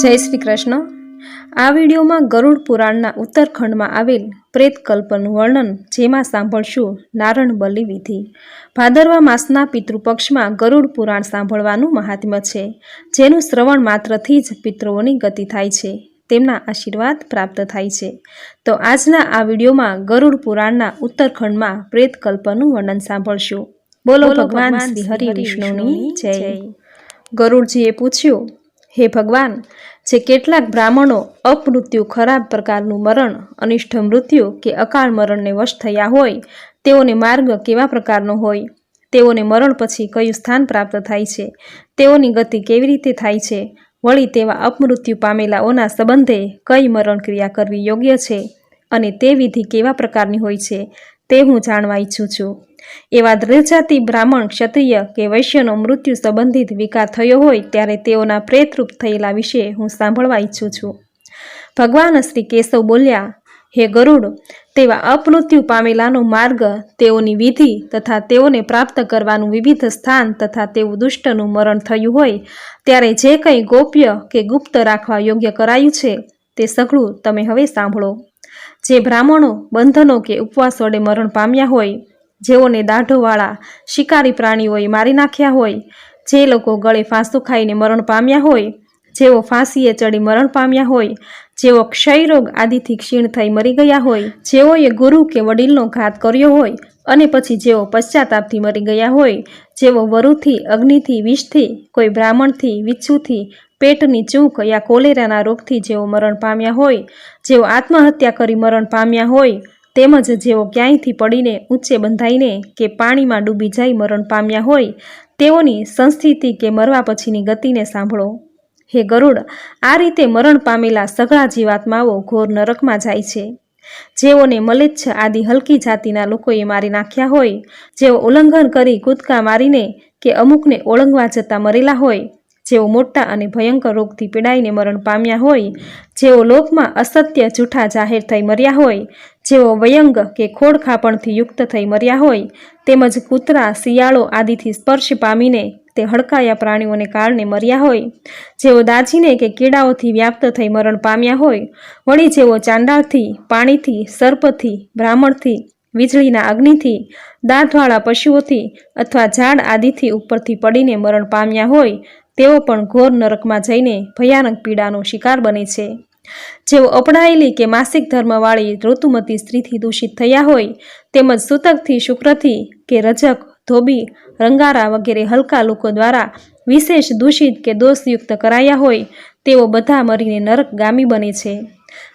જય શ્રી કૃષ્ણ. આ વિડીયોમાં ગરુડ પુરાણના ઉત્તરખંડમાં આવેલ પ્રેતકલ્પનું વર્ણન જેમાં સાંભળશું નારણ બલિ વિધિ. ભાદરવા માસના પિતૃપક્ષમાં ગરુડ પુરાણ સાંભળવાનું મહાત્મ્ય છે જેનું શ્રવણ માત્રથી જ પિતૃઓની ગતિ થાય છે તેમના આશીર્વાદ પ્રાપ્ત થાય છે. તો આજના આ વિડીયોમાં ગરુડ પુરાણના ઉત્તરખંડમાં પ્રેતકલ્પનું વર્ણન સાંભળશું. બોલો ભગવાન શ્રી હરિ વિષ્ણુની જય. ગરુડજીએ પૂછ્યું હે ભગવાન, જે કેટલાક બ્રાહ્મણો અપમૃત્યુ ખરાબ પ્રકારનું મરણ, અનિષ્ટ મૃત્યુ કે અકાળ મરણને વશ થયા હોય, તેઓને માર્ગ કેવા પ્રકારનો હોય? તેઓને મરણ પછી કયું સ્થાન પ્રાપ્ત થાય છે? તેઓની ગતિ કેવી રીતે થાય છે? વળી તેવા અપમૃત્યુ પામેલાઓના સંબંધે કઈ મરણ ક્રિયા કરવી યોગ્ય છે? અને તે વિધિ કેવા પ્રકારની હોય છે? તે હું જાણવા ઈચ્છું છું. એવા દ્રજાતિ બ્રાહ્મણ ક્ષત્રિય કે વૈશ્યનો મૃત્યુ સંબંધિત વિકાર થયો હોય ત્યારે તેઓના પ્રેતરૂપ થયેલા વિશે હું સાંભળવા ઈચ્છું છું. ભગવાન શ્રી કેશવ બોલ્યા, હે ગરુડ, તેવા અપમૃત્યુ પામેલાનો માર્ગ તેઓની વિધિ તથા તેઓને પ્રાપ્ત કરવાનું વિવિધ સ્થાન તથા તેવું દુષ્ટનું મરણ થયું હોય, ત્યારે જે કંઈ ગોપ્ય કે ગુપ્ત રાખવા યોગ્ય કરાયું છે, તે સઘળું તમે હવે સાંભળો. જે બ્રાહ્મણો બંધનો કે ઉપવાસ વડે મરણ પામ્યા હોય જેઓને દાઢોવાળા શિકારી પ્રાણીઓએ મારી નાખ્યા હોય, જે લોકો ગળે ફાંસો ખાઈને મરણ પામ્યા હોય, જેઓ ફાંસીએ ચડી મરણ પામ્યા હોય, જેઓ ક્ષયરોગ આદિથી ક્ષીણ થઈ મરી ગયા હોય, જેઓએ ગુરુ કે વડીલનો ઘાત કર્યો હોય અને પછી જેઓ પશ્ચાતાપથી મરી ગયા હોય, જેઓ વરુથી, અગ્નિથી, વિષથી, કોઈ બ્રાહ્મણથી, વિચ્છુથી, પેટની ચૂંક યા કોલેરાના રોગથી જેઓ મરણ પામ્યા હોય, જેઓ આત્મહત્યા કરી મરણ પામ્યા હોય તેમજ જેઓ ક્યાંયથી પડીને ઊંચે બંધાઈને કે પાણીમાં ડૂબી જઈ મરણ પામ્યા હોય, તેઓની સંસ્થિતિ કે મરવા પછીની ગતિને સાંભળો. હે ગરુડ, આ રીતે મરણ પામેલા સઘળા જીવાત્માઓ ઘોર નરકમાં જાય છે. જેઓને મલેચ્છ આદિ હલકી જાતિના લોકોએ મારી નાખ્યા હોય, જેઓ ઉલ્લંઘન કરી કૂદકા મારીને કે અમુકને ઓળંગવા જતા મરેલા હોય, જેઓ મોટા અને ભયંકર રોગથી પીડાઈને મરણ પામ્યા હોય, જેઓ લોકમાં અસત્ય જૂઠા જાહેર થઈ મર્યા હોય જેઓ વયંગ કે ખોડ ખાપણથી યુક્ત થઈ મર્યા હોય, તેમજ કૂતરા, શિયાળો આદિથી સ્પર્શ પામીને તે હડકાયા પ્રાણીઓને કારણે મર્યા હોય, જેઓ દાજીને કે કીડાઓથી વ્યાપ્ત થઈ મરણ પામ્યા હોય, વળી જેઓ ચાંડાળથી, પાણીથી, સર્પથી, બ્રાહ્મણથી, વીજળીના અગ્નિથી, દાંતવાળા પશુઓથી અથવા ઝાડ આદિથી ઉપરથી પડીને મરણ પામ્યા હોય, તેઓ પણ ઘોર નરકમાં જઈને ભયાનક પીડાનો શિકાર બને છે. જેઓ અપણાયેલી કે માસિક ધર્મવાળી ઋતુમતી સ્ત્રીથી દૂષિત થયા હોય, તેમજ સૂતકથી શુક્રથી કે રજક, ધોબી, રંગારા વગેરે હલકા લોકો દ્વારા વિશેષ દૂષિત કે દોષયુક્ત કરાયા હોય, તેઓ બધા મરીને નરક ગામી બને છે.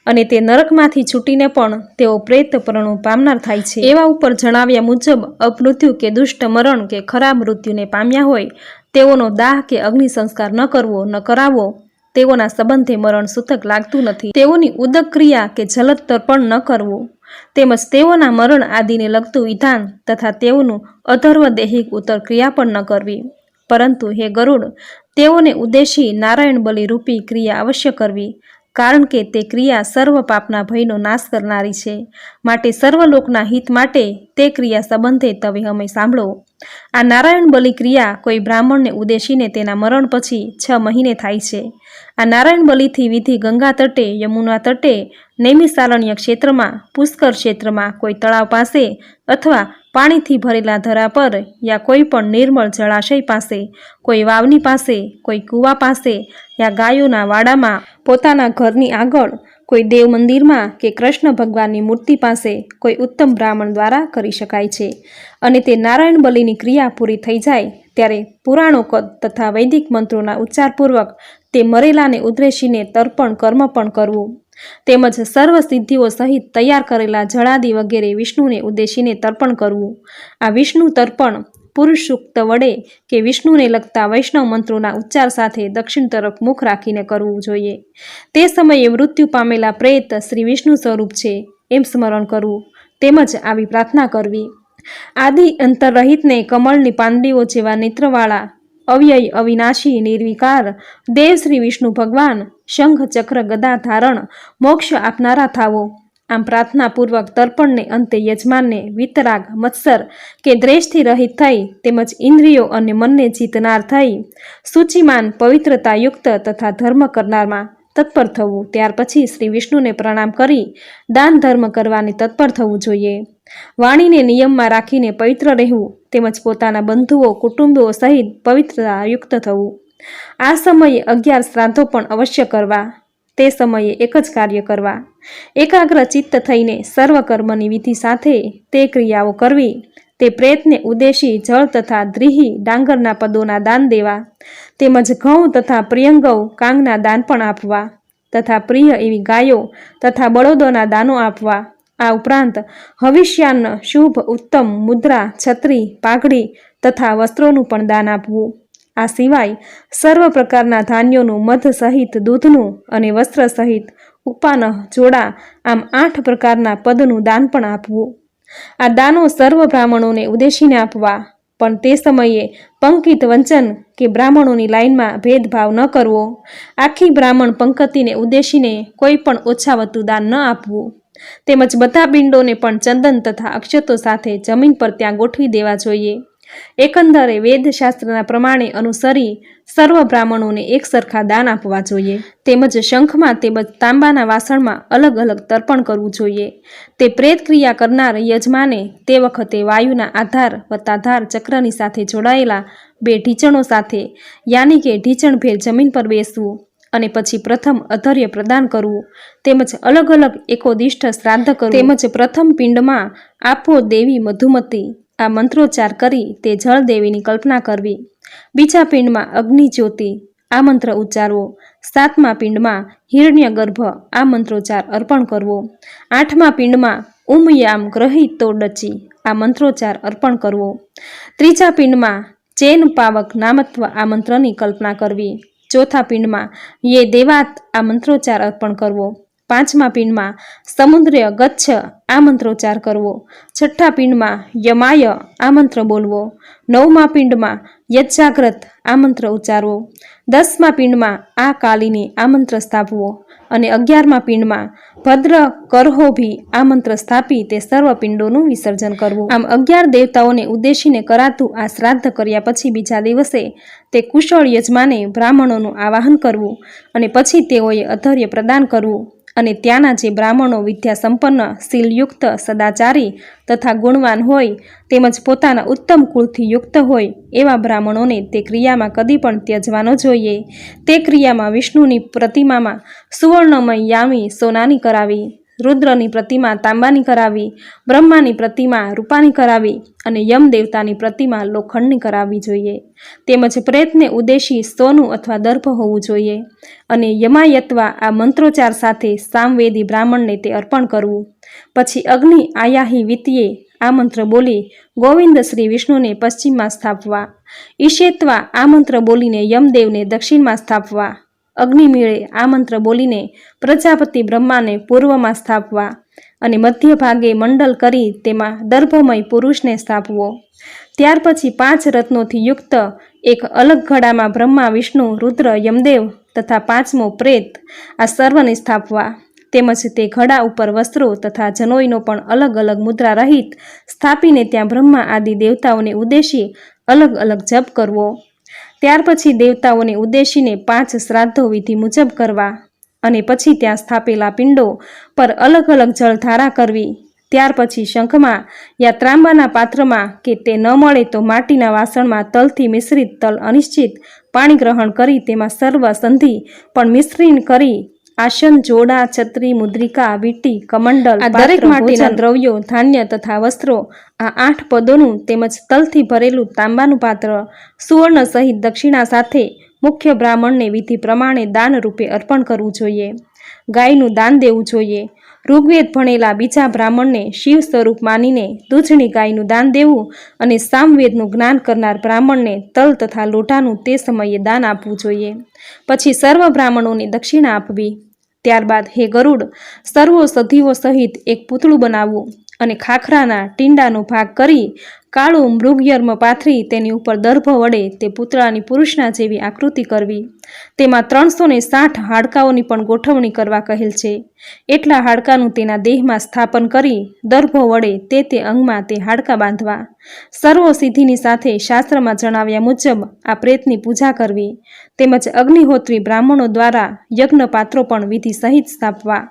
અને તે નરકમાંથી છૂટીને પણ તેઓ પ્રેતપરણું પામનાર થાય છે. એવા ઉપર જણાવ્યા મુજબ, અપમૃત્યુ કે દુષ્ટ મરણ કે ખરાબ મૃત્યુને પામ્યા હોય, તેઓનો દાહ કે અગ્નિ સંસ્કાર ન કરવો, ન કરાવવો તેઓના સંબંધે મરણ સૂતક લાગતું નથી. તેઓની ઉદક ક્રિયા કે જલદ તર્પણ ન કરવું. તેમજ તેઓના મરણ આદિને લગતું વિધાન તથા તેઓનું અધર્વ દૈહિક ઉત્તર ક્રિયા પણ ન કરવી. પરંતુ હે ગરુડ, તેઓને ઉદ્દેશી નારાયણ બલિ રૂપી ક્રિયા અવશ્ય કરવી. કારણ કે તે ક્રિયા સર્વ પાપના ભયનો નાશ કરનારી છે. માટે સર્વલોકના હિત માટે તે ક્રિયા સંબંધે તમે અમે સાંભળો. આ નારાયણ બલિ ક્રિયા કોઈ બ્રાહ્મણને ઉદ્દેશીને તેના મરણ પછી છ મહિને થાય છે. આ નારાયણ બલિથી વિધિ ગંગા તટે, યમુના તટે નૈમિસારણ્ય ક્ષેત્રમાં, પુષ્કર ક્ષેત્રમાં કોઈ તળાવ પાસે અથવા પાણીથી ભરેલા ધરા પર યા કોઈ પણ નિર્મળ જળાશય પાસે, કોઈ વાવની પાસે, કોઈ કૂવા પાસે યા ગાયોના વાડામાં, પોતાના ઘરની આગળ, કોઈ દેવ મંદિરમાં કે કૃષ્ણ ભગવાનની મૂર્તિ પાસે કોઈ ઉત્તમ બ્રાહ્મણ દ્વારા કરી શકાય છે. અને તે નારાયણ બલિની ક્રિયા પૂરી થઈ જાય ત્યારે પુરાણો કદ તથા વૈદિક મંત્રોના ઉચ્ચારપૂર્વક તે મરેલાને ઉદ્દેશીને તર્પણ કર્મ પણ કરવું. તેમજ સર્વ સિદ્ધિઓ સહિત તૈયાર કરેલા જળાદિ વગેરે વિષ્ણુને ઉદ્દેશીને તર્પણ કરવું. આ વિષ્ણુ તર્પણ પુરુષ સૂક્ત વડે કે વિષ્ણુને લગતા વૈષ્ણવ મંત્રોના ઉચ્ચાર સાથે દક્ષિણ તરફ મુખ રાખીને કરવું જોઈએ. તે સમયે મૃત્યુ પામેલા પ્રેત શ્રી વિષ્ણુ સ્વરૂપ છે એમ સ્મરણ કરવું. તેમજ આવી પ્રાર્થના કરવી. આદિ અંતરરહિતને કમળની પાંદડીઓ જેવા નેત્રવાળા અવ્યય અવિનાશી નિર્વિકાર દેવ શ્રી વિષ્ણુ ભગવાન શંખ ચક્ર ગદા ધારણ મોક્ષ આપનારા થાવો. આમ પ્રાર્થનાપૂર્વક તર્પણને અંતે યજમાનને વિતરાગ, મત્સર કે દ્રેષથી રહિત થઈ તેમજ ઇન્દ્રિયો અને મનને જીતનાર થઈ સૂચિમાન પવિત્રતાયુક્ત તથા ધર્મ કરનારમાં તત્પર થવું. ત્યાર પછી શ્રી વિષ્ણુને પ્રણામ કરી દાન ધર્મ કરવાની તત્પર થવું જોઈએ. વાણીને નિયમમાં રાખીને પવિત્ર રહેવું તેમજ પોતાના બંધુઓ, કુટુંબો સહિત પવિત્રતાયુક્ત થવું. આ સમયે અગિયાર શ્રાદ્ધો પણ અવશ્ય કરવા. તે સમયે એક જ કાર્ય કરવા. એકાગ્ર ચિત્ત થઈને સર્વ કર્મની વિધિ સાથે તે ક્રિયાઓ કરવી. તે પ્રેતને ઉદ્દેશી જળ તથા દ્રીહી ડાંગરના પદોના દાન દેવા. તેમજ ઘઉં તથા પ્રિયંગવ કાંગના દાન પણ આપવા. તથા પ્રિય એવી ગાયો તથા બળદોના દાનો આપવા. આ ઉપરાંત હવિષ્યાન્ન શુભ ઉત્તમ મુદ્રા, છત્રી, પાઘડી તથા વસ્ત્રોનું પણ દાન આપવું. આ સિવાય સર્વ પ્રકારના ધાન્યોનું મધ સહિત દૂધનું અને વસ્ત્ર સહિત ઉપાન જોડા આમ આઠ પ્રકારના પદનું દાન પણ આપવું. આ દાનો સર્વ બ્રાહ્મણોને ઉદ્દેશીને આપવા. પણ તે સમયે પંકિત વંચન કે બ્રાહ્મણોની લાઇનમાં ભેદભાવ ન કરવો. આખી બ્રાહ્મણ પંકતિને ઉદ્દેશીને કોઈ પણ ઓછાવતું દાન ન આપવું. તેમજ બધા પિંડોને પણ ચંદન તથા અક્ષતો સાથે જમીન પર ત્યાં ગોઠવી દેવા જોઈએ. એકંદરે વેદશાસ્ત્રના પ્રમાણે અનુસરી સર્વ બ્રાહ્મણોને એક સરખા દાન આપવા જોઈએ. તેમજ શંખમાં તેમજ તાંબાના વાસણમાં અલગ અલગ તર્પણ કરવું જોઈએ. તે પ્રેત ક્રિયા કરનાર યજમાને તે વખતે વાયુના આધાર, વત્તાધાર ચક્રની સાથે જોડાયેલા બે ઢીચણો સાથે, યાની કે ઢીચણભેર જમીન પર બેસવું અને પછી પ્રથમ અધર્ય પ્રદાન કરવું, તેમજ અલગ અલગ એકોદિષ્ઠ શ્રાદ્ધ કરવું. તેમજ પ્રથમ પિંડમાં આપો દેવી મધુમતી આ મંત્રોચ્ચાર કરી તે જળ દેવીની કલ્પના કરવી. બીજા પિંડમાં અગ્નિ જ્યોતિ આ મંત્ર ઉચ્ચારવો. સાતમા પિંડમાં હિરણ્ય ગર્ભ આ મંત્રોચ્ચાર અર્પણ કરવો. આઠમા પિંડમાં ઉમયામ ગ્રહિતો ડચી, આ મંત્રોચ્ચાર અર્પણ કરવો. ત્રીજા પિંડમાં ચેન પાવક નામત્વ, આ મંત્રની કલ્પના કરવી. ચોથા પિંડમાં યે દેવાત, આ મંત્રોચ્ચાર અર્પણ કરવો. પાંચમા પિંડમાં સમુદ્રય ગચ્છ આ મંત્રોચ્ચાર કરવો. છઠ્ઠા પિંડમાં યમાય આ મંત્ર બોલવો. નવમા પિંડમાં યજ્જાગ્રત આ મંત્ર ઉચ્ચારવો. દસમા પિંડમાં આ કાલીને આ મંત્ર સ્થાપવો અને અગિયારમા પિંડમાં ભદ્ર કરહોભી આ મંત્ર સ્થાપી તે સર્વ પિંડોનું વિસર્જન કરવું. આમ અગિયાર દેવતાઓને ઉદ્દેશીને કરાતું આ શ્રાદ્ધ કર્યા પછી બીજા દિવસે તે કુશળ યજમાને બ્રાહ્મણોનું આવાહન કરવું અને પછી તેઓએ અધર્ય પ્રદાન કરવું. અને ત્યાંના જે બ્રાહ્મણો વિદ્યા સંપન્ન શીલયુક્ત, સદાચારી તથા ગુણવાન હોય તેમજ પોતાના ઉત્તમ કુળથી યુક્ત હોય એવા બ્રાહ્મણોને તે ક્રિયામાં કદી પણ ત્યજવાનો જોઈએ. તે ક્રિયામાં વિષ્ણુની પ્રતિમામાં સુવર્ણમય યામી સોનાની કરાવી. રુદ્રની પ્રતિમા તાંબાની કરાવી, બ્રહ્માની પ્રતિમા રૂપાની કરાવી અને યમ દેવતાની પ્રતિમા લોખંડની કરાવવી જોઈએ. તેમજ પ્રેતને ઉદ્દેશી સોનું અથવા દર્ભ હોવું જોઈએ અને યમાયત્વા આ મંત્રોચ્ચાર સાથે સામવેદી બ્રાહ્મણને તે અર્પણ કરવું. પછી અગ્નિ આયાહી વિત્યે આ મંત્ર બોલી, ગોવિંદ શ્રી વિષ્ણુને પશ્ચિમમાં સ્થાપવા. ઈશેત્વા આ મંત્ર બોલીને યમદેવને દક્ષિણમાં સ્થાપવા. અગ્નિમેળે આ મંત્ર બોલીને પ્રજાપતિ બ્રહ્માને પૂર્વમાં સ્થાપવા અને મધ્ય ભાગે મંડલ કરી તેમાં દર્ભમય પુરુષને સ્થાપવો. ત્યાર પછી પાંચ રત્નોથી યુક્ત એક અલગ ઘડામાં બ્રહ્મા, વિષ્ણુ, રુદ્ર, યમદેવ તથા પાંચમો પ્રેત આ સર્વને સ્થાપવા. તેમજ તે ઘડા ઉપર વસ્ત્રો તથા જનોઈનો પણ અલગ અલગ મુદ્રા રહિત સ્થાપીને ત્યાં બ્રહ્મા આદિ દેવતાઓને ઉદ્દેશી અલગ અલગ જપ કરવો. ત્યાર પછી દેવતાઓને ઉદ્દેશીને પાંચ શ્રાદ્ધો વિધિ મુજબ કરવા અને પછી ત્યાં સ્થાપેલા પિંડો પર અલગ અલગ જળધારા કરવી. ત્યાર પછી શંખમાં યા ત્રાંબાના પાત્રમાં કે તે ન મળે તો માટીના વાસણમાં તલથી મિશ્રિત તલ અનિશ્ચિત પાણી ગ્રહણ કરી તેમાં સર્વ સંધિ પણ મિશ્રિત કરી આસન જોડા છત્રી મુદ્રિકા વીટી કમંડલ આ દરેક માટીના દ્રવ્યો ધાન્ય તથા વસ્ત્રો આ આઠ પદોનું તેમજ તલથી ભરેલું તાંબાનું પાત્ર સુવર્ણ સહિત દક્ષિણા સાથે મુખ્ય બ્રાહ્મણને વિધિ પ્રમાણે દાન રૂપે અર્પણ કરવું જોઈએ. ગાયનું દાન દેવું જોઈએ. ઋગ્વેદ ભણેલા બીજા બ્રાહ્મણને શિવ સ્વરૂપ માનીને દૂધની ગાયનું દાન દેવું અને સામવેદનું જ્ઞાન કરનાર બ્રાહ્મણને તલ તથા લોટાનું તે સમયે દાન આપવું જોઈએ. પછી સર્વ બ્રાહ્મણોને દક્ષિણા આપવી. ત્યારબાદ હે ગરુડ સર્વો સધીઓ સહિત એક પૂતળું બનાવવું અને ખાખરાના ટીંડાનો ભાગ કરી કાળું મૃગયર્મ પાથરી તેની ઉપર દર્ભ વડે તે પુતળાની પુરુષના જેવી આકૃતિ કરવી. તેમાં ત્રણસો ને સાઠ હાડકાઓની પણ ગોઠવણી કરવા કહેલ છે. એટલા હાડકાનું તેના દેહમાં સ્થાપન કરી દર્ભ વડે તે તે અંગમાં તે હાડકા બાંધવા. સર્વ સિદ્ધિની સાથે શાસ્ત્રમાં જણાવ્યા મુજબ આ પ્રેતની પૂજા કરવી. તેમજ અગ્નિહોત્રી બ્રાહ્મણો દ્વારા યજ્ઞ પાત્રો પણ વિધિ સહિત સ્થાપવા.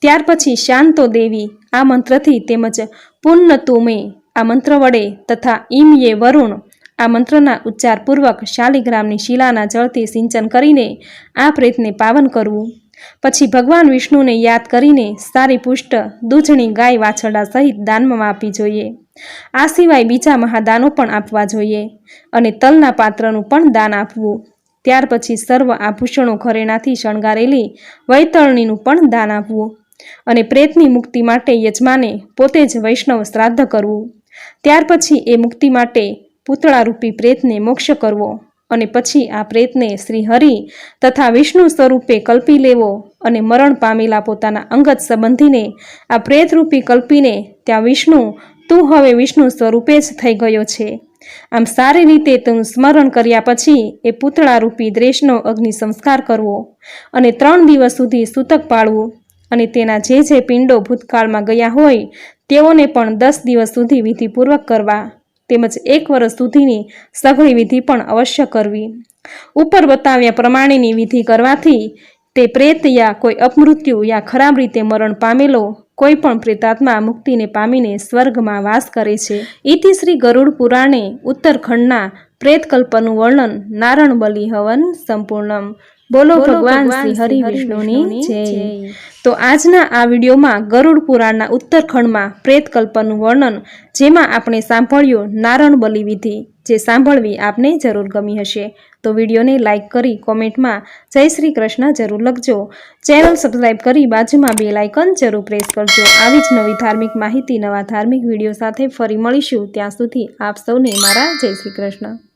ત્યાર પછી શાંતો દેવી આ મંત્રથી તેમજ પુન્ન તુમે આ મંત્ર વડે તથા ઈમયે વરુણ આ મંત્રના ઉચ્ચારપૂર્વક શાલિગ્રામની શિલાના જળથી સિંચન કરીને આ પ્રેતને પાવન કરવું. પછી ભગવાન વિષ્ણુને યાદ કરીને સારી પુષ્ટ દૂધણી ગાય વાછરડા સહિત દાનમાં આપવી જોઈએ. આ સિવાય બીજા મહાદાનો પણ આપવા જોઈએ અને તલના પાત્રનું પણ દાન આપવું. ત્યાર પછી સર્વ આભૂષણો ઘરેણાથી શણગારેલી વૈતરણીનું પણ દાન આપવું અને પ્રેતની મુક્તિ માટે યજમાને પોતે જ વૈષ્ણવ શ્રાદ્ધ કરવું. ત્યાર પછી એ મુક્તિ માટે પૂતળારૂપી પ્રેતને મોક્ષ કરવો અને પછી આ પ્રેતને શ્રી હરિ તથા વિષ્ણુ સ્વરૂપે કલ્પી લેવો અને મરણ પામેલા પોતાના અંગત સંબંધીને આ પ્રેતરૂપી કલ્પીને ત્યાં વિષ્ણુ, તું હવે વિષ્ણુ સ્વરૂપે જ થઈ ગયો છે. આમ સારી રીતે તેનું સ્મરણ કર્યા પછી એ પૂતળારૂપી દ્રેશનો અગ્નિ સંસ્કાર કરવો અને ત્રણ દિવસ સુધી સૂતક પાળવું અને તેના જે જે પિંડો ભૂતકાળમાં ગયા હોય તેઓને પણ દસ દિવસ સુધી વિધિપૂર્વક કરવા તેમજ એક વર્ષ સુધીની સઘળી વિધિ પણ અવશ્ય કરવી. ઉપર બતાવ્યા પ્રમાણેની વિધિ કરવાથી તે પ્રેત યા કોઈ અપમૃત્યુ યા ખરાબ રીતે મરણ પામેલો કોઈ પણ પ્રેતાત્મા મુક્તિને પામીને સ્વર્ગમાં વાસ કરે છે. ઇતિ શ્રી ગરુડ પુરાણે ઉત્તરખંડના પ્રેતકલ્પનું વર્ણન નારણ બલિ હવન સંપૂર્ણમ. બોલો ભગવાન શ્રી હરિ વિષ્ણુની જય. તો આજના આ વિડીયોમાં ગરુડ પુરાણના ઉત્તરખંડમાં પ્રેતકલ્પનું વર્ણન, જેમાં આપણે સાંભળ્યું નારણ બલિ વિધિ, જે સાંભળવી આપને જરૂર ગમી હશે. તો વિડીયોને લાઇક કરી કોમેન્ટમાં જય શ્રી કૃષ્ણ જરૂર લખજો. ચેનલ સબસ્ક્રાઈબ કરી બાજુમાં બે લાઇકન જરૂર પ્રેસ કરજો. આવી જ નવી ધાર્મિક માહિતી, નવા ધાર્મિક વીડિયો સાથે ફરી મળીશું. ત્યાં સુધી આપ સૌને મારા જય શ્રી કૃષ્ણ.